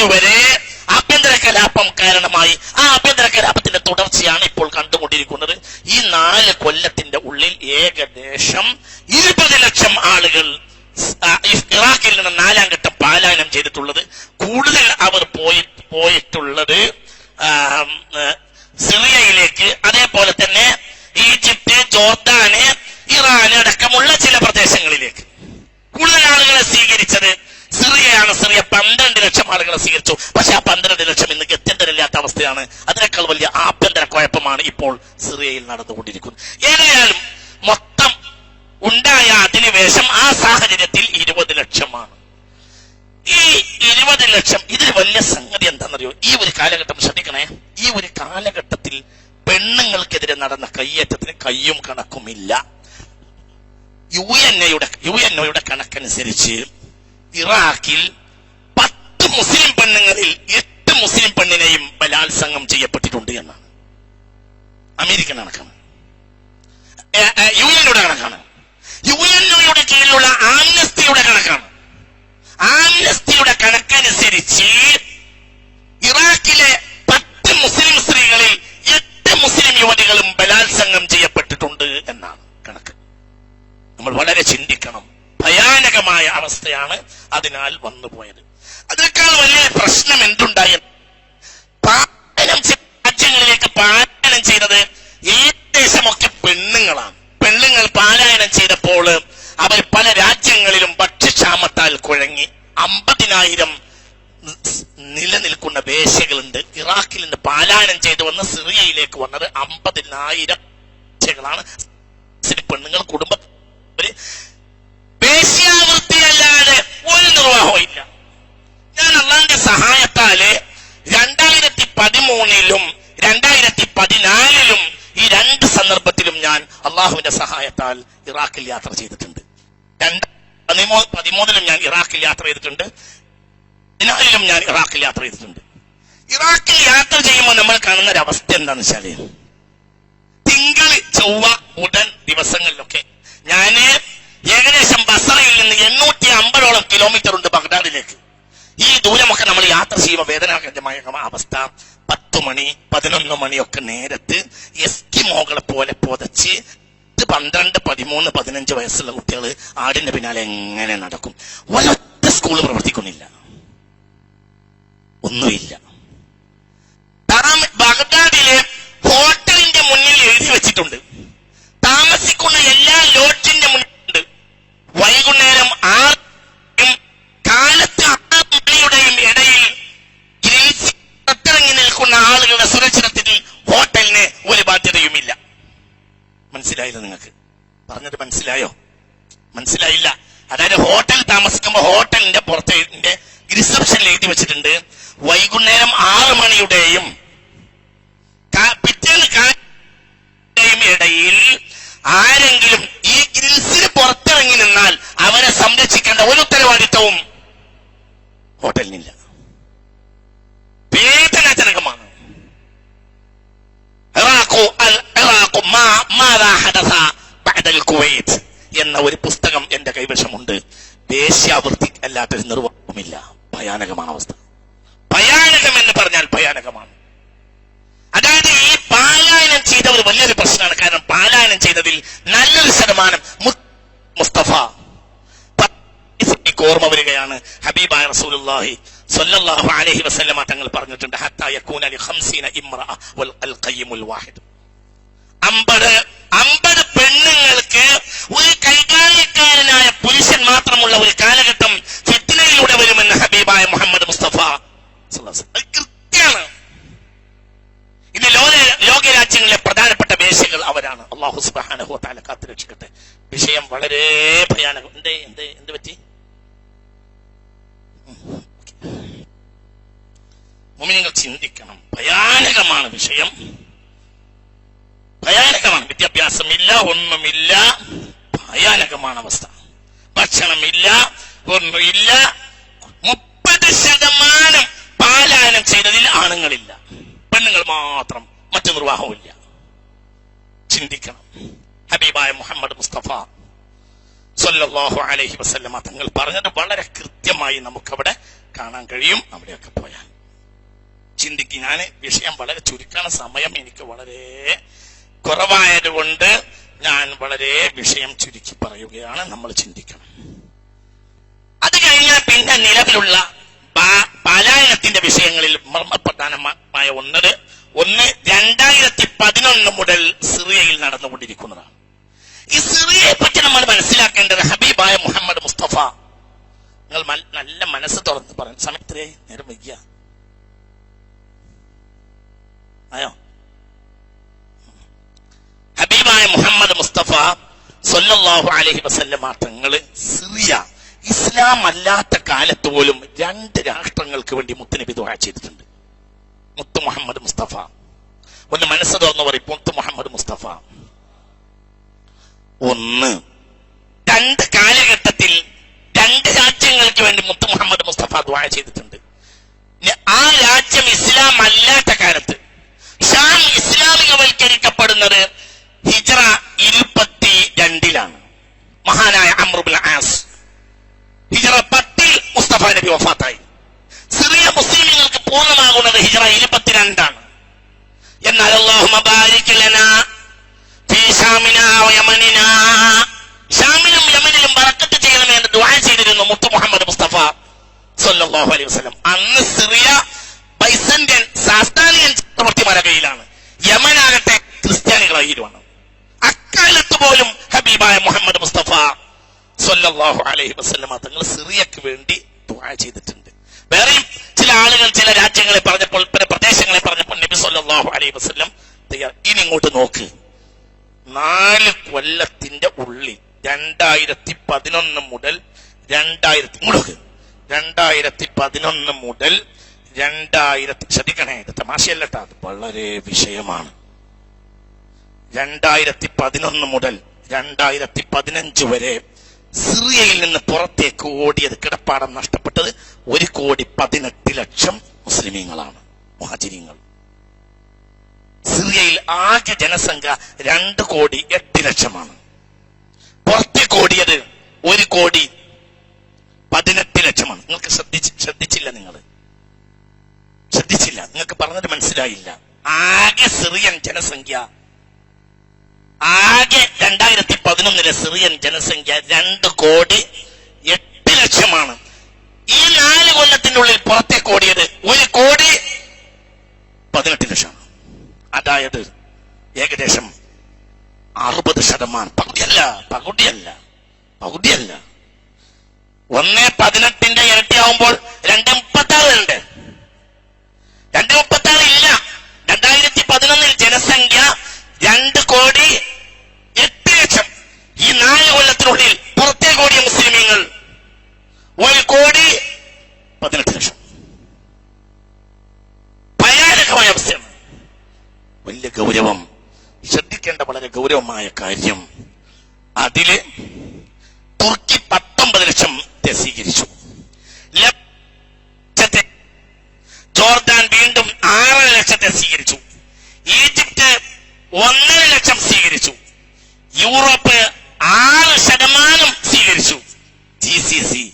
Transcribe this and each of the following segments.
March വരെ ആഭ്യന്തര കലാപം കാരണമായി ആ ആഭ്യന്തര കലാപത്തിന്റെ തുടർച്ചയാണ് ഇപ്പോൾ കണ്ടുകൊണ്ടിരിക്കുന്നത് ഈ നാല് കൊല്ലത്തിന്റെ ഉള്ളിൽ ഏകദേശം ഇരുപത് ലക്ഷം ആളുകൾ സ്- ആ, ഇ- ഇറാഖിൽ നിന്ന് നാലാം ഘട്ടം പാലായനം ചെയ്തിട്ടുള്ളത് കൂടുതൽ അവർ പോയി പോയിട്ടുള്ളത് ആം, ഏ, സിറിയയിലേക്ക് അതേപോലെ തന്നെ ഈജിപ്ത് ജോർദാന് ഇറാൻ അടക്കമുള്ള ചില പ്രദേശങ്ങളിലേക്ക് കൂടുതൽ ആളുകളെ സ്വീകരിച്ചത് സിറിയയാണ് സിറിയ പന്ത്രണ്ട് ലക്ഷം ആളുകളെ സ്വീകരിച്ചു. പക്ഷെ ആ പന്ത്രണ്ട് ലക്ഷം ഇന്ന് ഗത്യന്തരമില്ലാത്ത അവസ്ഥയാണ്. അതിനേക്കാൾ വലിയ ആഭ്യന്തര കുഴപ്പമാണ് ഇപ്പോൾ സിറിയയിൽ നടന്നുകൊണ്ടിരിക്കുന്നത്. ഏതായാലും മൊത്തം ഉണ്ടായ അധിനിവേശം ആ സാഹചര്യത്തിൽ ഇരുപത് ലക്ഷമാണ്. ഈ ഇരുപത് ലക്ഷം ഇതിൽ വലിയ സംഗതി എന്താണെന്നറിയോ? ഈ ഒരു കാലഘട്ടം ശ്രദ്ധിക്കണേ. ഈ ഒരു കാലഘട്ടത്തിൽ പെണ്ണുങ്ങൾക്കെതിരെ നടന്ന കയ്യേറ്റത്തിന് കയ്യും കണക്കുമില്ല. യു എൻ എയുടെ യു എൻ ഒയുടെ കണക്കനുസരിച്ച് ഇറാഖിൽ മുസ്ലിം പെണ്ണുങ്ങളിൽ എട്ട് മുസ്ലിം പെണ്ണിനെയും ബലാത്സംഗം ചെയ്യപ്പെട്ടിട്ടുണ്ട് എന്നാണ്. അമേരിക്കൻ കണക്കാണ് യു എൻ കണക്കാണ്. യു എൻ ഒയുടെ കീഴിലുള്ള ആംനസ്തിയുടെ കണക്കാണ്. ആംനസ്തിയുടെ കണക്കനുസരിച്ച് ഇറാഖിലെ പത്ത് മുസ്ലിം സ്ത്രീകളിൽ എട്ട് മുസ്ലിം യുവതികളും ബലാത്സംഗം ചെയ്യപ്പെട്ടിട്ടുണ്ട് എന്നാണ് കണക്ക്. നമ്മൾ വളരെ ചിന്തിക്കണം. ഭയാനകമായ അവസ്ഥയാണ് അതിനാൽ വന്നുപോയത് അതിനേക്കാൾ വലിയ പ്രശ്നം എന്തുണ്ടായ പാലനം ചെയ്ത രാജ്യങ്ങളിലേക്ക് പാലായനം ചെയ്തത് ഏകദേശമൊക്കെ പെണ്ണുങ്ങളാണ് പെണ്ണുങ്ങൾ പാലായനം ചെയ്തപ്പോൾ അവർ പല രാജ്യങ്ങളിലും ഭക്ഷ്യക്ഷാമത്താൽ കുഴങ്ങി അമ്പതിനായിരം നിലനിൽക്കുന്ന വേശകളുണ്ട് ഇറാഖിൽ നിന്ന് പാലായനം ചെയ്തു വന്ന് സിറിയയിലേക്ക് വന്നത് അമ്പതിനായിരം വേശകളാണ് പെണ്ണുങ്ങൾ കുടുംബ. വേശ്യാവൃത്തിയല്ലാതെ ഒരു നിർവാഹവും ഇല്ല. ഞാൻ അള്ളാന്റെ സഹായത്താൽ രണ്ടായിരത്തി പതിമൂന്നിലും രണ്ടായിരത്തി പതിനാലിലും ഈ രണ്ട് സന്ദർഭത്തിലും ഞാൻ അള്ളാഹുവിന്റെ സഹായത്താൽ ഇറാഖിൽ യാത്ര ചെയ്തിട്ടുണ്ട്. രണ്ട് പതിമൂന്നിലും ഞാൻ ഇറാഖിൽ യാത്ര ചെയ്തിട്ടുണ്ട്. പതിനാലിലും ഞാൻ ഇറാഖിൽ യാത്ര ചെയ്തിട്ടുണ്ട്. ഇറാഖിൽ യാത്ര ചെയ്യുമ്പോൾ നമ്മൾ കാണുന്ന ഒരു അവസ്ഥ എന്താണെന്ന് വെച്ചാൽ തിങ്കൾ ചൊവ്വ ഉടൻ ദിവസങ്ങളിലൊക്കെ ഞാൻ ഏകദേശം ബസറയിൽ നിന്ന് എണ്ണൂറ്റി അമ്പതോളം കിലോമീറ്റർ ഉണ്ട് ബഗ്ദാദിലേക്ക്. ഈ ദൂരമൊക്കെ നമ്മൾ യാത്ര ചെയ്യുമ്പോൾ വേദനാകരമായ അവസ്ഥ. പത്ത് മണി പതിനൊന്ന് മണിയൊക്കെ നേരത്ത് എസ്കിമോകളെ പോലെ പുതച്ച് പന്ത്രണ്ട് പതിമൂന്ന് പതിനഞ്ച് വയസ്സുള്ള കുട്ടികൾ ആടിന്റെ പിന്നാലെ എങ്ങനെ നടക്കും? ഒരൊറ്റ സ്കൂൾ പ്രവർത്തിക്കുന്നില്ല. ഒന്നുമില്ല. ബഗ്ദാദിലെ ഹോട്ടലിന്റെ മുന്നിൽ എഴുതി വെച്ചിട്ടുണ്ട്. താമസിക്കുന്ന എല്ലാ ലോഡ്ജിന്റെ മുന്നിലുണ്ട്. വൈകുന്നേരം ആറും കാലത്ത് ആറ് ഇടയിൽ ഗ്രിൽസിൽ പുറത്തിറങ്ങി നിൽക്കുന്ന ആളുകളുടെ സുരക്ഷിതത്തിൽ ഹോട്ടലിന് ഒരു ബാധ്യതയുമില്ല. മനസ്സിലായില്ല നിങ്ങൾക്ക്. പറഞ്ഞത് മനസ്സിലായോ? മനസ്സിലായില്ല. അതായത് ഹോട്ടൽ താമസിക്കുമ്പോൾ ഹോട്ടലിന്റെ പുറത്തെ റിസപ്ഷനിൽ എഴുതി വെച്ചിട്ടുണ്ട് വൈകുന്നേരം ആറ് മണിയുടെയും പിറ്റേന്ന് കാലയും ഇടയിൽ ആരെങ്കിലും ഈ ഗ്രിൽസിന് പുറത്തിറങ്ങി നിന്നാൽ അവരെ സംരക്ഷിക്കേണ്ട ഒരു ഉത്തരവാദിത്വവും ഹോട്ടലിനില്ല. വേദനാജനകമാണ്. ഇറാഖു അൽ- ഇറാഖു മാ- മാദാ ഹദസ ബഅദൽ കുവൈത്ത് എന്ന ഒരു പുസ്തകം എന്റെ കൈവശമുണ്ട്. വേശ്യാവൃത്തി അല്ലാത്തൊരു നിർവാഹമില്ല ഭയാനകമാണ് അവസ്ഥ. ഭയാനകം എന്ന് പറഞ്ഞാൽ ഭയാനകമാണ്. അതായത് ഈ പാലായനം ചെയ്ത ഒരു വലിയൊരു പ്രശ്നമാണ്. കാരണം പാലായനം ചെയ്തതിൽ നല്ലൊരു ശതമാനം മുസ്തഫ. ഓർമ്മ വരികയാണ്. ഹബീബായ റസൂലുള്ളാഹി സ്വല്ലല്ലാഹു അലൈഹി വസല്ലമ തങ്ങൾ പറഞ്ഞിട്ടുണ്ട് ഹത്താ യകൂന ലി ഖംസീന ഇംറഅ വൽ അൽ ഖയ്യിമുൽ വാഹിദ്. അമ്പത് അമ്പത് പെണ്ണുങ്ങൾക്ക് ഒരു കൈകാര്യക്കാരനായ പുരുഷൻ മാത്രമുള്ള ഒരു കാലഘട്ടം ഫിത്നയിലൂടെ വരുമെന്ന് ഹബീബായ മുഹമ്മദ് മുസ്തഫ കൃത്യമാണ്. ഇന്ന് ലോക ലോകരാജ്യങ്ങളിലെ പ്രധാനപ്പെട്ട മേശകൾ അവരാണ്. അള്ളാഹു സുബ്ഹാനഹു വ തആല കാത്തു രക്ഷിക്കട്ടെ വിഷയം വളരെ ഭയാനകം. എന്തേ എന്തേ എന്ത് പറ്റി? മുമിനിങ്ങൾ ചിന്തിക്കണം. ഭയാനകമാണ് വിഷയം. ഭയാനകമാണ്. വിദ്യാഭ്യാസമില്ല ഒന്നുമില്ല. ഭയാനകമാണ് അവസ്ഥ. ഭക്ഷണമില്ല ഒന്നുമില്ല. മുപ്പത് ശതമാനം പാലായനം ചെയ്തതിൽ ആണുങ്ങളില്ല. പെണ്ണുങ്ങൾ മാത്രം. മറ്റു നിർവാഹമില്ല ചിന്തിക്കണം. ഹബീബായ മുഹമ്മദ് മുസ്തഫ സല്ലല്ലാഹു അലൈഹി വസല്ലമ തങ്ങൾ പറഞ്ഞത് വളരെ കൃത്യമായി നമുക്കവിടെ കാണാൻ കഴിയും. അവിടെയൊക്കെ പോയാൽ. ചിന്തിക്കും ഞാൻ വിഷയം വളരെ ചുരുക്കണ. സമയം എനിക്ക് വളരെ കുറവായതുകൊണ്ട് ഞാൻ വളരെ വിഷയം ചുരുക്കി പറയുകയാണ്. നമ്മൾ ചിന്തിക്കണം. അത് കഴിഞ്ഞാൽ പിന്നെ നിലവിലുള്ള പലായനത്തിന്റെ വിഷയങ്ങളിൽ മർമ്മപ്രധാനമായ ഒന്നത് ഒന്ന് രണ്ടായിരത്തി പതിനൊന്ന് മുതൽ സിറിയയിൽ നടന്നുകൊണ്ടിരിക്കുന്നതാണ്. ഈ സിറിയയെ പറ്റി നമ്മൾ മനസ്സിലാക്കേണ്ടത് ഹബീബായ മുഹമ്മദ് മുസ്തഫ. നിങ്ങൾ നല്ല മനസ്സ് തുറന്ന് പറഞ്ഞു സമയത്രേ നേരം വയ്യ ആയോ? ഹബീബായ മുഹമ്മദ് മുസ്തഫ സൊല്ലാഹു അലഹി വസല്ലമ തങ്ങൾ സിറിയ ഇസ്ലാം അല്ലാത്ത കാലത്ത് പോലും രണ്ട് രാഷ്ട്രങ്ങൾക്ക് വേണ്ടി മുത്തുനബി ദുആ ചെയ്തിട്ടുണ്ട്. മുത്ത് മുഹമ്മദ് മുസ്തഫ. ഒന്ന് മനസ്സ് തോന്നു പറയും മുത്ത് മുഹമ്മദ് മുസ്തഫ. ഒന്ന് രണ്ട് കാലഘട്ടത്തിൽ രണ്ട് രാജ്യങ്ങൾക്ക് വേണ്ടി മുത്ത് മുഹമ്മദ് മുസ്തഫ ദുആ ചെയ്തിട്ടുണ്ട്. ആ രാജ്യം ഇസ്ലാം അല്ലാത്ത കാലത്ത് ഇസ്ലാമികവൽക്കരിക്കപ്പെടുന്നത് ഹിജറ ഇരുപത്തി രണ്ടിലാണ് മഹാനായ അമ്രുബുൽ ആസ്. ഹിജറ പത്തിൽ മുസ്തഫ നബി വഫാത്തായി. സിറിയ മുസ്ലിമുകൾക്ക് പൂർണമാകുന്നത് ഹിജറ ഇരുപത്തിരണ്ടാണ്. എന്നാൽ അള്ളാഹു മബാരിക്കലന ഷാമിലും യമനിലും ബറക്കത്ത് ചെയ്യണമേ എന്ന് ദുആ ചെയ്തിരുന്നു മുത്തു മുഹമ്മദ് മുസ്തഫ സല്ലല്ലാഹു അലൈഹി വസല്ലം. അന്ന് സിറിയ ബൈസന്റൻ സാസ്താനിയൻ ചക്രവർത്തിമാരുടെ കയ്യിലാണ്. യമനാകട്ടെ ക്രിസ്ത്യാനികളെ കയ്യിലുമാണ് അക്കാലത്ത് പോലും ഹബീബായ മുഹമ്മദ് മുസ്തഫ സൊല്ലാഹു അലൈഹി വസ്ലമ തങ്ങൾ സിറിയക്ക് വേണ്ടി ദുആ ചെയ്തിട്ടുണ്ട്. വേറെയും ചില ആളുകൾ ചില രാജ്യങ്ങളെ പറഞ്ഞപ്പോൾ പല പ്രദേശങ്ങളെ പറഞ്ഞപ്പോൾ നബി സൊല്ലാഹു അലൈഹി വസല്ലം തയ്യാർ. ഇനി ഇങ്ങോട്ട് നോക്ക്. നാല് കൊല്ലത്തിന്റെ ഉള്ളിൽ രണ്ടായിരത്തി പതിനൊന്ന് മുതൽ രണ്ടായിരത്തി രണ്ടായിരത്തി പതിനൊന്ന് മുതൽ രണ്ടായിരത്തി ശ്രദ്ധിക്കണേ ഇത് തമാശയല്ല കേട്ടോ വളരെ വിഷയമാണ്. രണ്ടായിരത്തി പതിനൊന്ന് മുതൽ രണ്ടായിരത്തി പതിനഞ്ച് വരെ സിറിയയിൽ നിന്ന് പുറത്തേക്ക് ഓടിയത് കിടപ്പാടം നഷ്ടപ്പെട്ടത് ഒരു കോടി പതിനെട്ട് ലക്ഷം മുസ്ലിമീങ്ങളാണ് മുഹാചിരിങ്ങൾ സിറിയയിൽ ആകെ ജനസംഖ്യ രണ്ട് കോടി എട്ട് ലക്ഷമാണ്. പുറത്തേക്ക് ഓടിയത് ഒരു കോടി പതിനെട്ട് ലക്ഷമാണ്. നിങ്ങൾക്ക് ശ്രദ്ധിച്ച് ശ്രദ്ധിച്ചില്ല നിങ്ങൾ ശ്രദ്ധിച്ചില്ല. നിങ്ങൾക്ക് പറഞ്ഞത് മനസ്സിലായില്ല. ആകെ സിറിയൻ ജനസംഖ്യ ആകെ രണ്ടായിരത്തി പതിനൊന്നിലെ സിറിയൻ ജനസംഖ്യ രണ്ട് കോടി എട്ട് ലക്ഷമാണ്. ഈ നാല് കൊല്ലത്തിന്റെ ഉള്ളിൽ പുറത്തേക്ക് ഓടിയത് ഒരു കോടി പതിനെട്ട് ലക്ഷം അതായത് ഏകദേശം അറുപത് ശതമാനം. പകുതിയല്ല പകുതിയല്ല പകുതിയല്ല. ഒന്ന് പതിനെട്ടിന്റെ ഇരട്ടിയാവുമ്പോൾ രണ്ട് മുപ്പത്തി രണ്ട് രണ്ട് മുപ്പത്തി ആറ് ഇല്ല. രണ്ടായിരത്തി പതിനൊന്നിൽ ജനസംഖ്യ രണ്ട് കോടി എട്ട് ലക്ഷം. ഈ നാല് കൊല്ലത്തിനുള്ളിൽ പുറത്തേ കോടിയ മുസ്ലിമീങ്ങൾ ഒരു കോടി പതിനെട്ട് ലക്ഷം. ഭയാനകമായ അവസ്ഥയാണ്. വലിയ ഗൗരവം ശ്രദ്ധിക്കേണ്ട വളരെ ഗൗരവമായ കാര്യം അതിൽ തുർക്കി പത്തൊമ്പത് ലക്ഷം സ്വീകരിച്ചു ജോർദാൻ വീണ്ടും ആറര ലക്ഷത്തെ സ്വീകരിച്ചു. ഈജിപ്ത് ഒന്നര ലക്ഷം സ്വീകരിച്ചു. യൂറോപ്പ് ആറ് ശതമാനം സ്വീകരിച്ചു. ജി സി സി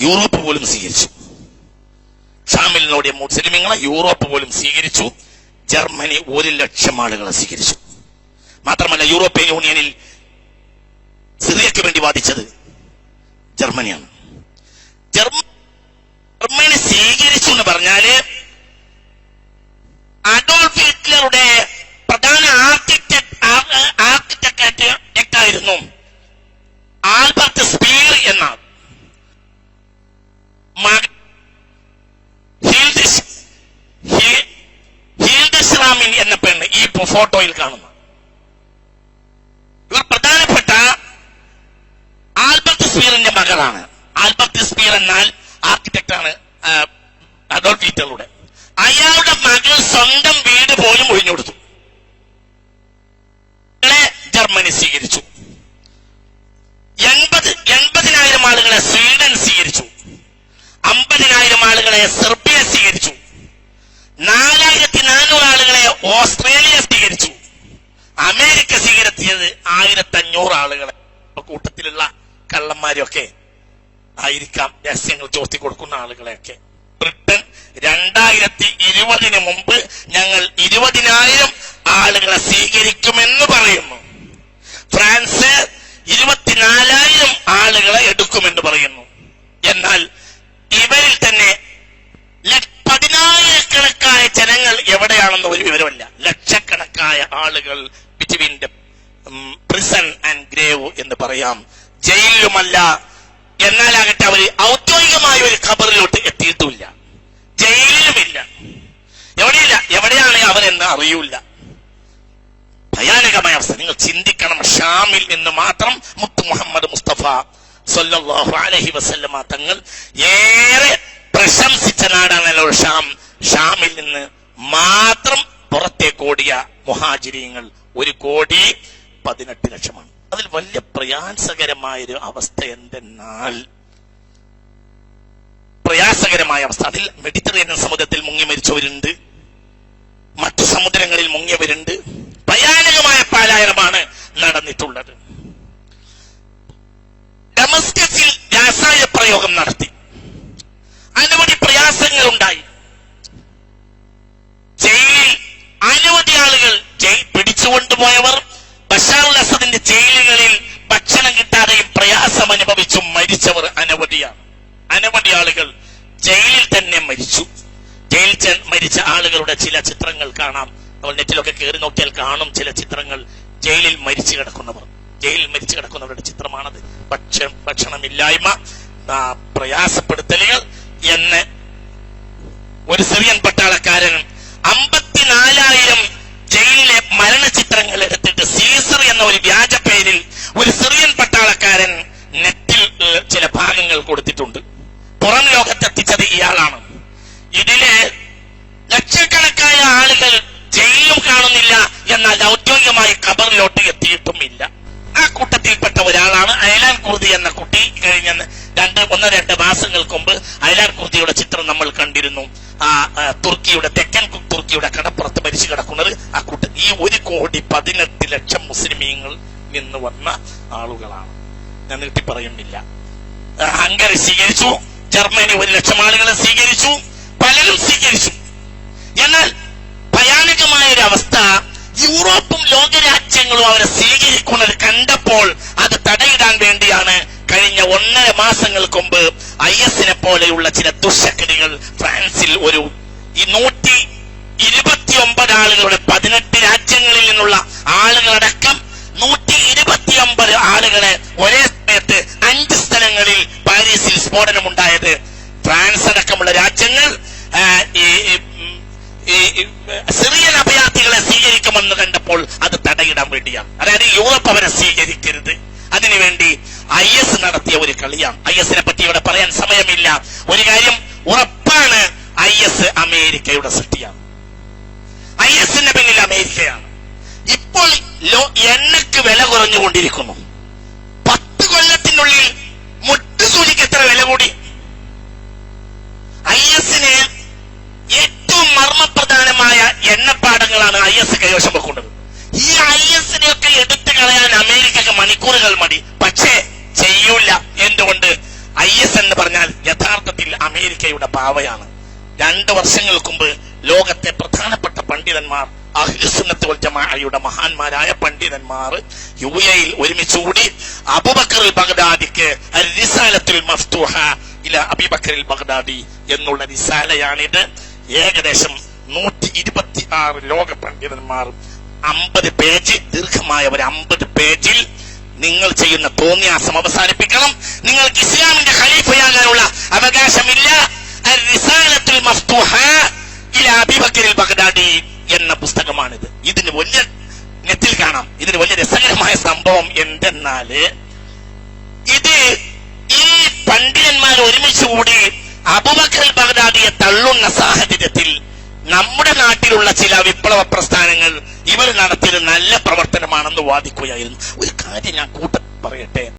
യൂറോപ്പ് പോലും സ്വീകരിച്ചു. ഷാമിലിനോടിയ മുസ്ലിമിങ്ങളെ യൂറോപ്പ് പോലും സ്വീകരിച്ചു. ജർമ്മനി ഒരു ലക്ഷം ആളുകളെ സ്വീകരിച്ചു. മാത്രമല്ല യൂറോപ്യൻ യൂണിയനിൽ സിറിയക്ക് വേണ്ടി വാദിച്ചത് ജർമ്മനിയാണ്. ജർമ്മനി സ്വീകരിച്ചു എന്ന് പറഞ്ഞാൽ അഡോൾഫ് ഹിറ്റ്ലറുടെ പ്രധാന ആർക്കിടെക്ട് ആർക്കിടെക്ട് ആയിരുന്നു ആൽബർട്ട് സ്പീർ എന്ന മക- ഹീൽഡിഷ്- ഹീ- ഹീൽഡഷ്റാമിൻ എന്ന പെണ്ണ് ഈ ഫോട്ടോയിൽ കാണുന്നു. ഇവർ പ്രധാനപ്പെട്ട ആൽബർട്ട് സ്പീറിന്റെ മകളാണ്. ആൽബർട്ട് സ്പീർ എന്നാൽ ആർക്കിടെക്ട് ആണ് അഡോൾഫ് ഹിറ്റ്ലറുടെ അയാളുടെ മകൾ സ്വന്തം വീട് പോലും ഒഴിഞ്ഞു കൊടുത്തു മകളെ ജർമ്മനി സ്വീകരിച്ചു എൺപത് എൺപതിനായിരം ആളുകളെ സ്വീഡൻ സ്വീകരിച്ചു അമ്പതിനായിരം ആളുകളെ സെർബിയ സ്വീകരിച്ചു നാലായിരത്തി നാനൂറ് ആളുകളെ ഓസ്ട്രേലിയ സ്വീകരിച്ചു അമേരിക്ക സ്വീകരിച്ചത് ആയിരത്തി അഞ്ഞൂറ് ആളുകളെ കൂട്ടത്തിലുള്ള കള്ളന്മാരൊക്കെ ആയിരിക്കാം രഹസ്യങ്ങൾ ചോർത്തി കൊടുക്കുന്ന ആളുകളെയൊക്കെ. ബ്രിട്ടൻ രണ്ടായിരത്തി ഇരുപതിന് മുമ്പ് ഞങ്ങൾ ഇരുപതിനായിരം ആളുകളെ സ്വീകരിക്കുമെന്ന് പറയുന്നു. ഫ്രാൻസ് ഇരുപത്തിനാലായിരം ആളുകളെ എടുക്കുമെന്ന് പറയുന്നു. എന്നാൽ ഇവരിൽ തന്നെ പതിനായിരക്കണക്കായ ജനങ്ങൾ എവിടെയാണെന്ന് ഒരു വിവരമല്ല. ലക്ഷക്കണക്കായ ആളുകൾ ബിറ്റ്വീൻ പ്രിസൺ ആൻഡ് ഗ്രേവ് എന്ന് പറയാം. ജയിലിലുമല്ല. എന്നാലാകട്ടെ അവർ ഔദ്യോഗികമായ ഒരു ഖബറിലോട്ട് എത്തിയിട്ടുമില്ല. ജയിലിലുമില്ല. എവിടെയില്ല? എവിടെയാണ് അവരെന്ന് അറിയൂല ഭയാനകമായ അവസ്ഥ. നിങ്ങൾ ചിന്തിക്കണം. ഷാമിൽ എന്ന് മാത്രം മുത്തു മുഹമ്മദ് മുസ്തഫ സല്ലല്ലാഹു അലഹി വസല്ലമ തങ്ങൾ ഏറെ പ്രശംസിച്ച നാടാണല്ലോ ഷാം. ഷാമിൽ നിന്ന് മാത്രം പുറത്തേക്കോടിയ മുഹാജിരിയങ്ങൾ ഒരു കോടി പതിനെട്ട് ലക്ഷമാണ്. അതിൽ വലിയ പ്രയാസകരമായൊരു അവസ്ഥ എന്തെന്നാൽ പ്രയാസകരമായ അവസ്ഥ. അതിൽ മെഡിറ്ററേനിയൻ സമുദ്രത്തിൽ മുങ്ങി മരിച്ചവരുണ്ട്. മറ്റു സമുദ്രങ്ങളിൽ മുങ്ങിയവരുണ്ട്. ഭയാനകമായ പാലായനമാണ് നടന്നിട്ടുള്ളത്. ഡമസ്കസിൽ രാസായ പ്രയോഗം നടത്തി. അനവധി പ്രയാസങ്ങൾ ഉണ്ടായി ജയിലിൽ അനവധി ആളുകൾ ജയിൽ പിടിച്ചുകൊണ്ടുപോയവർ അസദിന്റെ ജയിലുകളിൽ ഭക്ഷണം കിട്ടാതെയും പ്രയാസം അനുഭവിച്ചും മരിച്ചവർ അനവധിയാണ്. അനവധി ആളുകൾ ജയിലിൽ തന്നെ മരിച്ചു. ജയിലിൽ മരിച്ച ആളുകളുടെ ചില ചിത്രങ്ങൾ കാണാം. നമ്മൾ നെറ്റിലൊക്കെ കയറി നോക്കിയാൽ കാണും ചില ചിത്രങ്ങൾ. ജയിലിൽ മരിച്ചു കിടക്കുന്നവർ. ജയിലിൽ മരിച്ചു കിടക്കുന്നവരുടെ ചിത്രമാണത്. ഭക്ഷ ഭക്ഷണമില്ലായ്മ പ്രയാസപ്പെടുത്തലുകൾ എന്ന് ഒരു സിറിയൻ പട്ടാളക്കാരൻ അമ്പത്തിനാലായിരം ജയിലിലെ മരണ ചിത്രങ്ങൾ എടുത്തിട്ട് എന്ന ഒരു വ്യാജ പേരിൽ ഒരു സിറിയൻ പട്ടാളക്കാരൻ നെറ്റിൽ ചില ഭാഗങ്ങൾ കൊടുത്തിട്ടുണ്ട്. പുറം ലോകത്തെത്തിച്ചത് ഇയാളാണ്. ഇതിൽ ലക്ഷക്കണക്കായ ആളുകൾ ജയിലും കാണുന്നില്ല എന്നാൽ ഔദ്യോഗികമായി ഖബറിലോട്ട് എത്തിയിട്ടുമില്ല. ആ കൂട്ടത്തിൽപ്പെട്ട ഒരാളാണ് അയലാൻ കുർദി എന്ന കുട്ടി. കഴിഞ്ഞ രണ്ട് ഒന്ന് രണ്ട് മാസങ്ങൾക്ക് മുമ്പ് അയലാൻ കുർദിയുടെ ചിത്രം നമ്മൾ കണ്ടിരുന്നു. ആ തുർക്കിയുടെ തെക്കൻ തുർക്കിയുടെ കടപ്പുറത്ത് മരിച്ചു കിടക്കുന്നത് ആ കൂട്ട. കോടി പതിനെട്ട് ലക്ഷം മുസ്ലിമീങ്ങൾ നിന്ന് വന്ന ആളുകളാണ്. ഞാൻ നീട്ടി പറയുന്നില്ല. ഹംഗറി സ്വീകരിച്ചു. ജർമ്മനി ഒരു ലക്ഷം ആളുകളെ സ്വീകരിച്ചു. പലരും സ്വീകരിച്ചു. എന്നാൽ ഭയാനകമായ ഒരു അവസ്ഥ യൂറോപ്പും ലോകരാജ്യങ്ങളും അവരെ സ്വീകരിക്കുന്നത് കണ്ടപ്പോൾ അത് തടയിടാൻ വേണ്ടിയാണ് കഴിഞ്ഞ ഒന്നര മാസങ്ങൾക്ക് മുമ്പ് ഐ എസിനെ പോലെയുള്ള ചില ദുശക്തികൾ ഫ്രാൻസിൽ ഒരു ഈ നൂറ്റി ഇരുപത്തിയൊമ്പത് ആളുകളുടെ പതിനെട്ട് നിന്നുള്ള ആളുകളടക്കം നൂറ്റി ഇരുപത്തിയൊമ്പത് ആളുകളെ ഒരേ സമയത്ത് അഞ്ച് സ്ഥലങ്ങളിൽ പാരീസിൽ സ്ഫോടനമുണ്ടായത്. ഫ്രാൻസ് അടക്കമുള്ള രാജ്യങ്ങൾ സിറിയൻ അഭയാർത്ഥികളെ സ്വീകരിക്കുമെന്ന് കണ്ടപ്പോൾ അത് തടയിടാൻ വേണ്ടിയാണ്. അതായത് യൂറോപ്പ് അവരെ സ്വീകരിക്കരുത്. അതിനുവേണ്ടി ഐ എസ് നടത്തിയ ഒരു കളിയാണ്. ഐ എസിനെ പറ്റി ഇവിടെ പറയാൻ സമയമില്ല. ഒരു കാര്യം ഉറപ്പാണ് ഐ എസ് അമേരിക്കയുടെ സൃഷ്ടിയാണ്. ഐ എസിന്റെ പിന്നിൽ അമേരിക്കയാണ്. ഇപ്പോൾ എണ്ണക്ക് വില കുറഞ്ഞുകൊണ്ടിരിക്കുന്നു. പത്ത് കൊല്ലത്തിനുള്ളിൽ മുട്ടുസൂലിക്ക് എത്ര വില കൂടി? ഐ എസിന് ഏറ്റവും മർമ്മപ്രധാനമായ എണ്ണപ്പാടങ്ങളാണ് ഐ എസ് കൈവശം വെക്കുന്നത് ഈ ഐ എസിനെയൊക്കെ എടുത്തു കളയാൻ അമേരിക്കക്ക് മണിക്കൂറുകൾ മതി പക്ഷേ ചെയ്യൂല. എന്തുകൊണ്ട്? ഐ എസ് എന്ന് പറഞ്ഞാൽ യഥാർത്ഥത്തിൽ അമേരിക്കയുടെ പാവയാണ്. രണ്ട് വർഷങ്ങൾക്ക് മുമ്പ് ലോകത്തെ പ്രധാനപ്പെട്ട പണ്ഡിതന്മാർ ജമാഅയുടെ മഹാന്മാരായ പണ്ഡിതന്മാർ യു എയിൽ ഒരുമിച്ചുകൂടി അബുബക്കർ ബഗ്ദാദിക്ക് റിസാലത്തുൽ മഫ്തൂഹ ഇല അബിബക്കറിൽ ബഗ്ദാദി എന്നുള്ള റിസാലയാണിത്. ഏകദേശം നൂറ്റി ഇരുപത്തി ആറ് ലോക പണ്ഡിതന്മാർ അമ്പത് പേജ് ദീർഘമായ ഒരു അമ്പത് പേജിൽ നിങ്ങൾ ചെയ്യുന്ന തോന്നിയാസം അവസാനിപ്പിക്കണം. നിങ്ങൾക്ക് ഇസ്ലാമിന്റെ ഖലീഫയാകാനുള്ള അവകാശമില്ല. റിസാലത്തുൽ മഫ്തുഹ ഇല അബിബക്കറിൽ ബഗ്ദാദി എന്ന പുസ്തകമാണിത്. ഇതിന് വലിയ നെറ്റിൽ കാണാം. ഇതിന് വലിയ രസകരമായ സംഭവം എന്തെന്നാൽ ഇത് ഈ പണ്ഡിതന്മാർ ഒരുമിച്ച് കൂടി അബുബക്കർ ബഗ്ദാദിയെ തള്ളുന്ന സാഹചര്യത്തിൽ നമ്മുടെ നാട്ടിലുള്ള ചില വിപ്ലവ പ്രസ്ഥാനങ്ങൾ ഇവർ നടത്തിയത് നല്ല പ്രവർത്തനമാണെന്ന് വാദിക്കുകയായിരുന്നു. ഒരു കാര്യം ഞാൻ കൂട്ട പറയട്ടെ.